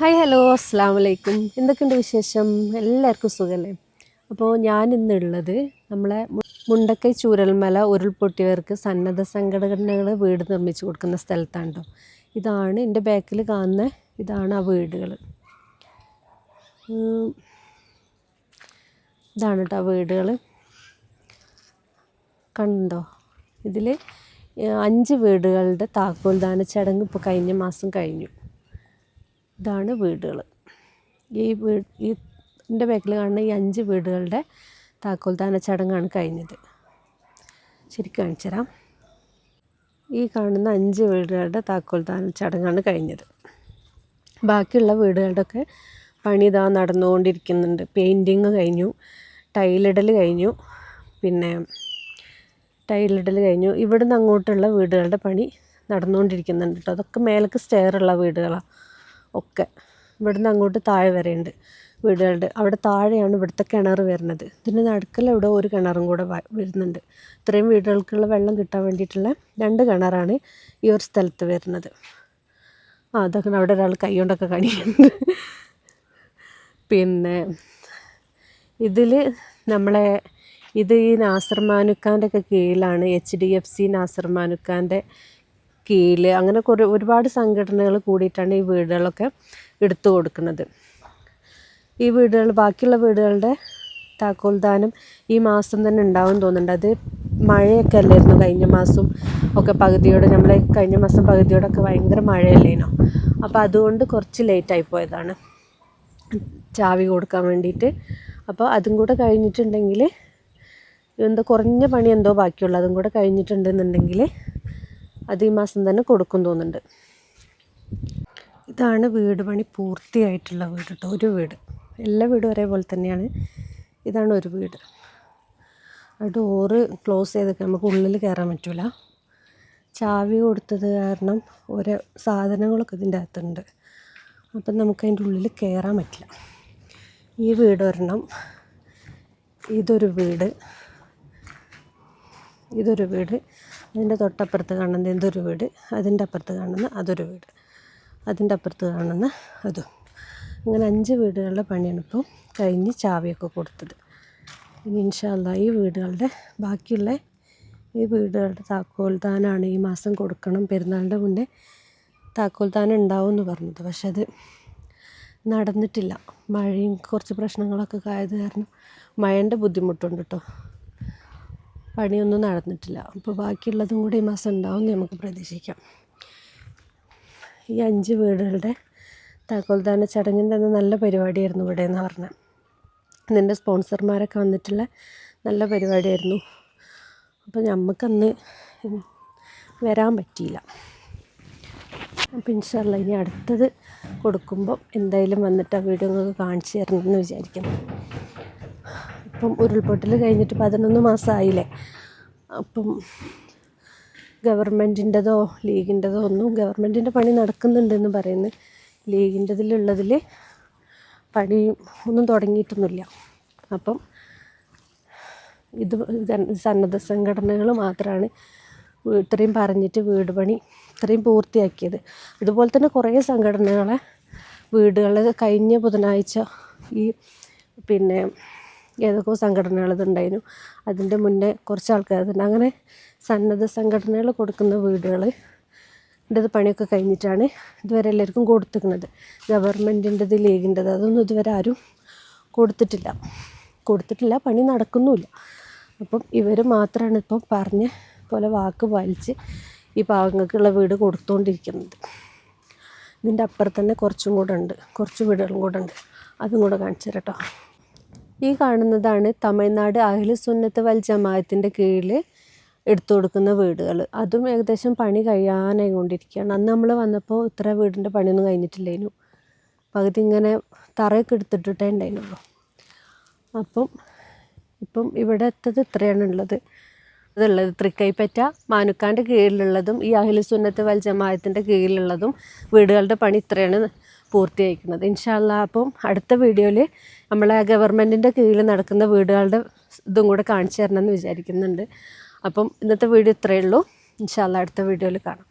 Hi hello അസ്സാം വലൈക്കും എന്തൊക്കെയുണ്ട് വിശേഷം? എല്ലാവർക്കും സുഖമല്ലേ അപ്പോൾ ഞാൻ ഇന്നുള്ളത് നമ്മളെ മുണ്ടക്കൈ ചൂരൽമല ഉരുൾപൊട്ടിയവർക്ക് സന്നദ്ധ സംഘടനകൾ വീട് നിർമ്മിച്ചു കൊടുക്കുന്ന സ്ഥലത്താണ് കേട്ടോ ഇതാണ് എന്റെ ബാക്കിൽ കാണുന്ന ഇതാണ് ആ വീടുകൾ ഇതാണ് കേട്ടോ ആ വീടുകൾ കണ്ടോ? ഇതിൽ അഞ്ച് വീടുകളുടെ താക്കോൽദാന ചടങ്ങ് ഇപ്പോൾ കഴിഞ്ഞ മാസം കഴിഞ്ഞു. ഇതാണ് വീടുകൾ. ഈ വീട് ഈ എന്റെ ബാക്കിൽ കാണുന്ന ഈ അഞ്ച് വീടുകളുടെ താക്കോൽദാന ചടങ്ങാണ് കഴിഞ്ഞത്. ശരി കാണിച്ചു തരാം. ഈ കാണുന്ന അഞ്ച് വീടുകളുടെ താക്കോൽദാന ചടങ്ങാണ് കഴിഞ്ഞത്. ബാക്കിയുള്ള വീടുകളുടെയൊക്കെ പണി ഇതാ നടന്നുകൊണ്ടിരിക്കുന്നുണ്ട്. പെയിന്റിങ് കഴിഞ്ഞു ടൈലിടൽ കഴിഞ്ഞു പിന്നെ ടൈലിടൽ കഴിഞ്ഞു. ഇവിടുന്ന് അങ്ങോട്ടുള്ള വീടുകളുടെ പണി നടന്നുകൊണ്ടിരിക്കുന്നുണ്ട് കേട്ടോ. അതൊക്കെ മേലേക്ക് സ്റ്റെയറുള്ള വീടുകളാണ് ഒക്കെ. ഇവിടുന്ന് അങ്ങോട്ട് താഴെ വരെയുണ്ട് വീടുകളുടെ. അവിടെ താഴെയാണ് ഇവിടുത്തെ കിണർ വരുന്നത്. ഇതിന്റെ ഇവിടെ ഒരു കിണറും കൂടെ വരുന്നുണ്ട്. ഇത്രയും വീടുകൾക്കുള്ള വെള്ളം കിട്ടാൻ വേണ്ടിയിട്ടുള്ള രണ്ട് കിണറാണ് ഈ ഒരു സ്ഥലത്ത് വരുന്നത്. ആ അതൊക്കെ അവിടെ ഒരാൾ കൈ കൊണ്ടൊക്കെ കാണിക്കുന്നുണ്ട്. പിന്നെ ഇതിൽ നമ്മളെ ഇത് ഈ നാസർ മാനുക്കാന്റെ ഒക്കെ കീഴിലാണ് H D F C Nasar മാനുക്കാന്റെ കീഴിൽ അങ്ങനെ കുറേ ഒരുപാട് സംഘടനകൾ കൂടിയിട്ടാണ് ഈ വീടുകളൊക്കെ എടുത്തു കൊടുക്കുന്നത്. ഈ വീടുകൾ ബാക്കിയുള്ള വീടുകളുടെ താക്കോൽദാനം ഈ മാസം തന്നെ ഉണ്ടാവും തോന്നുന്നുണ്ട്. അത് മഴയൊക്കെ അല്ലായിരുന്നു കഴിഞ്ഞ മാസം ഒക്കെ പകുതിയോടെ നമ്മളെ കഴിഞ്ഞ മാസം പകുതിയോടൊക്കെ ഭയങ്കര മഴയല്ലേനോ? അപ്പോൾ അതുകൊണ്ട് കുറച്ച് ലേറ്റായി പോയതാണ്. ചാവി കൊടുക്കാൻ വേണ്ടിയിട്ട്. അപ്പോൾ അതും കൂടെ കഴിഞ്ഞിട്ടുണ്ടെങ്കിൽ എന്തോ കുറഞ്ഞ പണി എന്തോ ബാക്കിയുള്ളൂ അതും കൂടെ കഴിഞ്ഞിട്ടുണ്ടെന്നുണ്ടെങ്കിൽ അത് ഈ മാസം തന്നെ കൊടുക്കും തോന്നുന്നുണ്ട്. ഇതാണ് വീട് പണി പൂർത്തിയായിട്ടുള്ള വീട് കേട്ടോ. ഒരു വീട്. എല്ലാ വീടും ഒരേപോലെ തന്നെയാണ്. ഇതാണ് ഒരു വീട്. ഡോറ് ക്ലോസ് ചെയ്തൊക്കെ നമുക്ക് ഉള്ളിൽ കയറാൻ പറ്റില്ല ചാവി കൊടുത്തത് കാരണം ഓരോ സാധനങ്ങളൊക്കെ ഇതിന്റെ അകത്തുണ്ട്. അപ്പം നമുക്ക് അതിന്റെ ഉള്ളിൽ കയറാൻ പറ്റില്ല. ഈ വീട് ഒരെണ്ണം. ഇതൊരു വീട്. ഇതൊരു വീട്. അതിന്റെ തൊട്ടപ്പുറത്ത് കാണുന്ന എന്തൊരു വീട്? അതിന്റെ അപ്പുറത്ത് കാണുന്ന അതൊരു വീട്. അതിന്റെ അപ്പുറത്ത് കാണുന്ന അതും. അങ്ങനെ അഞ്ച് വീടുകളുടെ പണിയാണ് ഇപ്പോൾ കഴിഞ്ഞ് ചാവിയൊക്കെ കൊടുത്തത്. ഇനി ഇൻഷാല്ല ഈ വീടുകളുടെ ബാക്കിയുള്ള ഈ വീടുകളുടെ താക്കോൽ താക്കോൽദാനാണ് ഈ മാസം കൊടുക്കണം. പെരുന്നാളിന്റെ മുന്നേ താക്കോൽദാനം ഉണ്ടാവും എന്ന് പറഞ്ഞത്. പക്ഷെ അത് നടന്നിട്ടില്ല. മഴയും കുറച്ച് പ്രശ്നങ്ങളൊക്കെ ആയത് കാരണം മഴേന്റെ ബുദ്ധിമുട്ടുണ്ട് കേട്ടോ. പണിയൊന്നും നടന്നിട്ടില്ല. അപ്പോൾ ബാക്കിയുള്ളതും കൂടി ഈ മാസം ഉണ്ടാവും എന്ന് നമുക്ക് പ്രതീക്ഷിക്കാം. ഈ അഞ്ച് വീടുകളുടെ താക്കോൽദാന ചടങ്ങിന്റെ അന്ന് നല്ല പരിപാടിയായിരുന്നു ഇവിടെ എന്ന് പറഞ്ഞത് നിന്റെ സ്പോൺസർമാരൊക്കെ വന്നിട്ടുള്ള നല്ല പരിപാടിയായിരുന്നു. അപ്പോൾ നമുക്കന്ന് വരാൻ പറ്റിയില്ല. അപ്പം ഇൻഷാല്ല ഇനി അടുത്തത് കൊടുക്കുമ്പോൾ എന്തായാലും വന്നിട്ട് ആ വീഡിയോ നിങ്ങൾക്ക് കാണിച്ചു തരണമെന്ന് വിചാരിക്കുന്നു. ഇപ്പം ഉരുൾപൊട്ടൽ കഴിഞ്ഞിട്ട് പതിനൊന്ന് മാസമായില്ലേ അപ്പം ഗവൺമെന്റിന്റെതോ ലീഗിന്റെതോ ഒന്നും ഗവൺമെന്റിന്റെ പണി നടക്കുന്നുണ്ടെന്ന് പറയുന്നു. ലീഗിന്റെതിലുള്ളതിൽ പണി ഒന്നും തുടങ്ങിയിട്ടൊന്നുമില്ല. അപ്പം ഇത് സന്നദ്ധ സംഘടനകൾ മാത്രമാണ് ഇത്രയും പറഞ്ഞിട്ട് വീട് പണി ഇത്രയും പൂർത്തിയാക്കിയത്. ഇതുപോലെ തന്നെ കുറേ സംഘടനകളെ വീടുകൾ കഴിഞ്ഞ ബുധനാഴ്ച ഈ പിന്നെ ഏതൊക്കെയോ സംഘടനകൾ ഇതുണ്ടായിരുന്നു അതിന്റെ മുന്നേ കുറച്ച് ആൾക്കാർ തന്നെ അങ്ങനെ സന്നദ്ധ സംഘടനകൾ കൊടുക്കുന്ന വീടുകൾ ന്റെത് പണിയൊക്കെ കഴിഞ്ഞിട്ടാണ് ഇതുവരെ എല്ലാവർക്കും കൊടുത്തിരിക്കുന്നത്. ഗവൺമെന്റിന്റെത് ലീഗിന്റെത് അതൊന്നും ഇതുവരെ ആരും കൊടുത്തിട്ടില്ല. കൊടുത്തിട്ടില്ല പണി നടക്കുന്നുമില്ല. അപ്പം ഇവർ മാത്രമാണ് ഇപ്പം പറഞ്ഞ പോലെ വാക്ക് പാലിച്ച് ഈ പാവങ്ങൾക്കുള്ള വീട് കൊടുത്തുകൊണ്ടിരിക്കുന്നത് ഇതിന്റെ അപ്പുറത്ത് തന്നെ കുറച്ചും കൂടെ ഉണ്ട്. കുറച്ച് വീടുകളും കൂടെ ഉണ്ട്. അതും കൂടെ കാണിച്ചു തരാം കേട്ടോ ഈ കാണുന്നതാണ് തമിഴ്നാട് അഖില സുന്നത്ത് വൽ ജമാഅത്തിന്റെ കീഴിൽ എടുത്തു കൊടുക്കുന്ന വീടുകൾ അതും ഏകദേശം പണി കഴിയാനായി കൊണ്ടിരിക്കുകയാണ് അന്ന് നമ്മൾ വന്നപ്പോൾ ഇത്ര വീടിന്റെ പണിയൊന്നും കഴിഞ്ഞിട്ടില്ലേനു. പകുതി ഇങ്ങനെ തറയൊക്കെ എടുത്തിട്ടിട്ടേ ഉണ്ടായിരുന്നുള്ളൂ. അപ്പം ഇപ്പം ഇവിടെ എത്തത് ഇത്രയാണ് ഉള്ളത്. ഇതുള്ളത് തൃക്കൈപ്പറ്റ മാനുക്കാന്റെ കീഴിലുള്ളതും ഈ അഹില സുന്നത്ത് വൽ ജമാഅത്തിന്റെ കീഴിലുള്ളതും വീടുകളുടെ പണി ഇത്രയാണ്. പൂർത്തിയായിരിക്കുന്നത് ഇൻഷാല്ല അപ്പം അടുത്ത വീഡിയോയിൽ നമ്മളെ ഗവൺമെന്റിന്റെ കീഴിൽ നടക്കുന്ന വീടുകളുടെ ഇതും കൂടെ കാണിച്ചു തരണമെന്ന് വിചാരിക്കുന്നുണ്ട്. അപ്പം ഇന്നത്തെ വീഡിയോ ഇത്രയേ ഉള്ളൂ. ഇൻഷാല്ല അടുത്ത വീഡിയോയിൽ കാണാം.